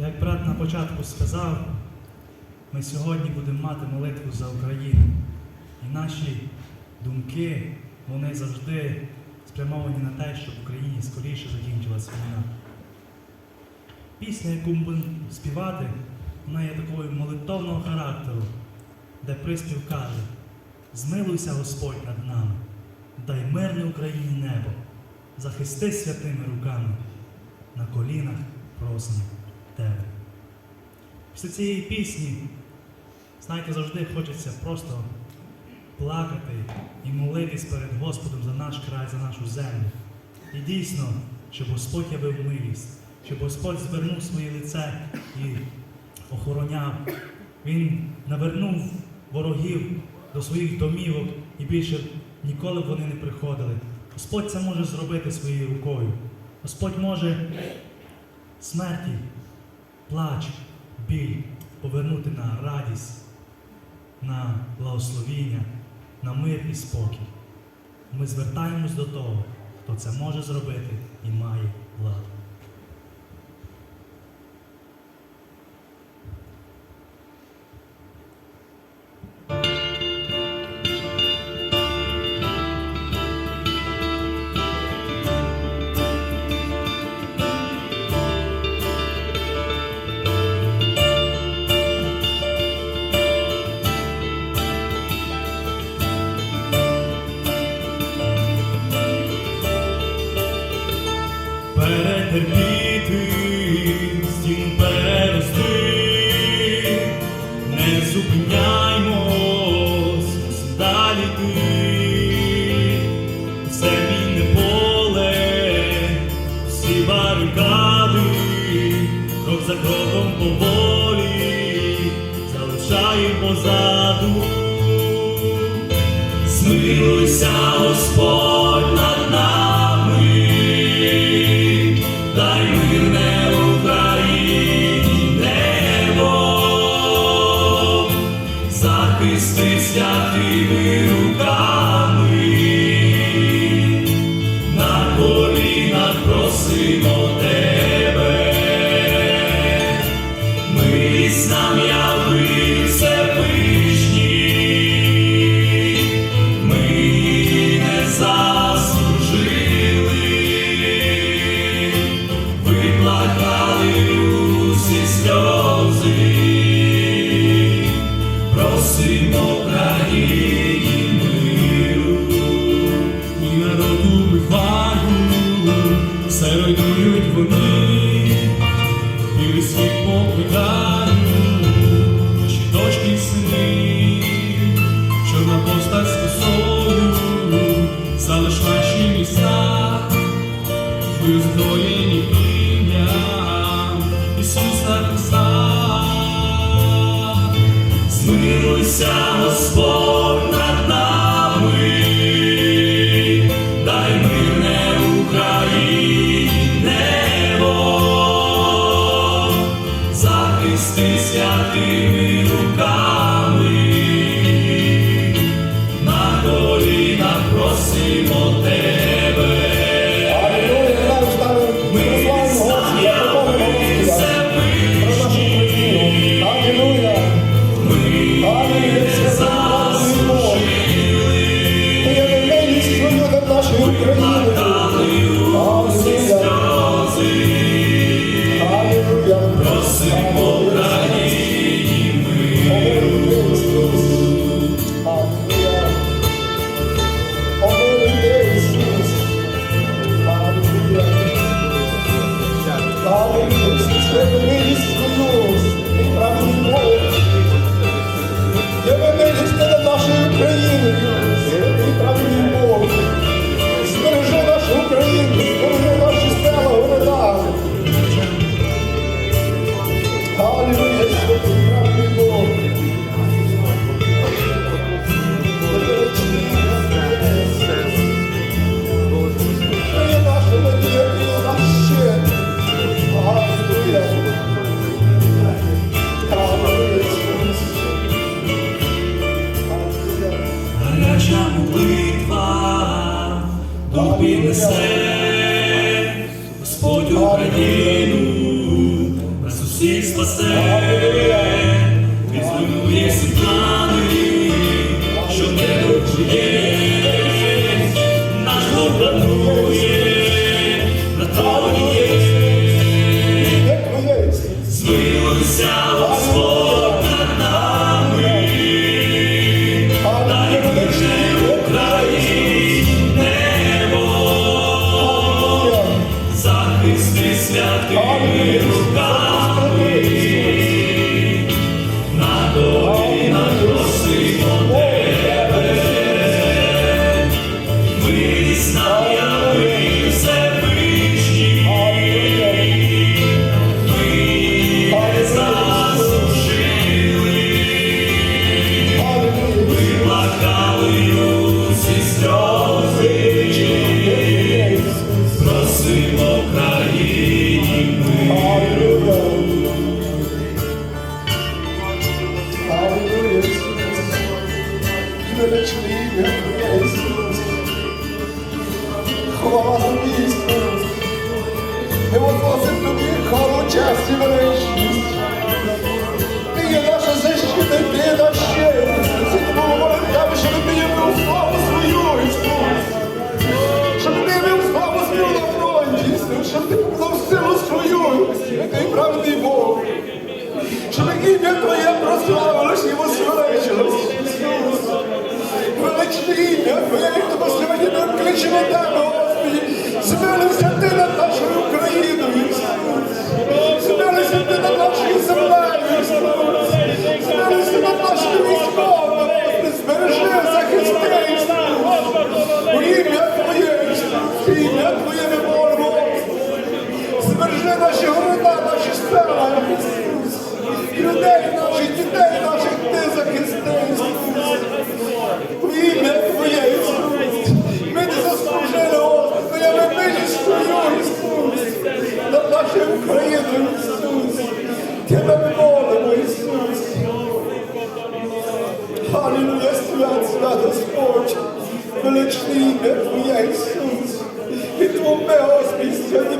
Як брат на початку сказав, ми сьогодні будемо мати молитву за Україну. І наші думки, вони завжди спрямовані на те, щоб в Україні скоріше закінчилася війна. Пісня, яку ми будемо співати, вона є такою молитовного характеру, де приспів каже: Змилуйся Господь над нами, дай мирне Україні небо, захисти святими руками, на колінах просимо тебе. Після цієї пісні, знаєте, завжди хочеться просто плакати і молитись перед Господом за наш край, за нашу землю. І дійсно, щоб Господь явив милість, щоб Господь звернув своє лице і охороняв. Він навернув ворогів до своїх домівок і більше ніколи б вони не приходили. Господь це може зробити своєю рукою. Господь може смерті, плач, біль повернути на радість, на благословіння, на мир і спокій. Ми звертаємось до того, хто це може зробити і має владу. Перетерпіти, стін перерости, не зупиняймось, далі йти. Це мінне поле, всі барикади, крок за кроком поволі, залишаємо позаду. Змилуйся, Господь Змилуйся, Господь Україну, нас усіх спасе, Твоє, Ісус. Хвала тобі, Ісус. Ми возносимо тобі хвалу, честь і. Ти є наша защита, ти наш щит. Це тому говоримо тебе, щоб ти явив славу свою, Ісус. Щоб ти явив славу свою на фронті, Ісус. Щоб ти показав силу свою, святий праведний Бог. Щоб ім'я Твоє прославилось Людей наших, ти захисти, Ісус. Ім'я Твоє,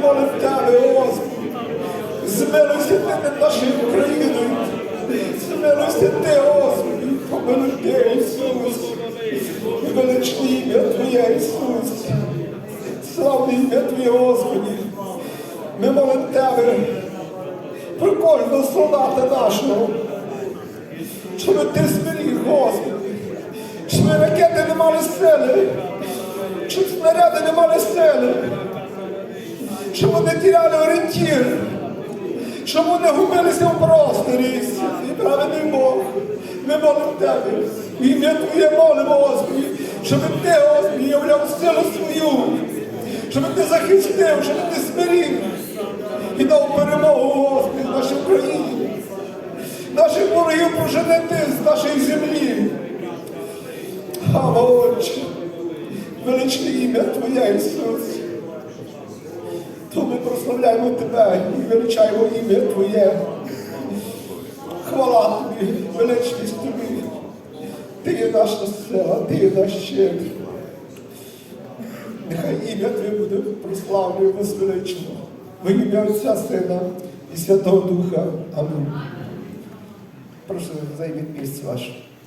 сьогодні молим Тебе, Господи. Змилуйся ти над нашою Україною. Змилуйся ти, Господи, помилуй ти, Ісус. І величне ім'я Твоє, Ісус. Славне ім'я Твоє, Господи. Ми молим Тебе про кожного солдата нашого. Щоб ти зберіг, Господи. Щоб ракети не мали сили. Щоб снаряди не мали сили. Щоб вони тіряли орієнтір щоб вони губилися в просторі, і праведний Бог. Ми молимо Тебе, в ім'я Твоє молимо, Господи, щоб Ти, Господи, являв силу свою, щоб Ти захистив, щоб Ти зберіг і дав перемогу, Господи, нашій Україні. Наших ворогів прожене з нашої землі. Ава, Отче, величне ім'я Твоє, Ісус. То ми прославляємо Тебе і величаємо ім'я Твоє. Хвала Тобі, величність Тобі. Ти є наша сила, Ти є наш щит. Нехай ім'я Твоє буде прославлено і возвеличено. Во ім'я Отця Сина і Святого Духа. Амінь. Прошу займіть місце ваше.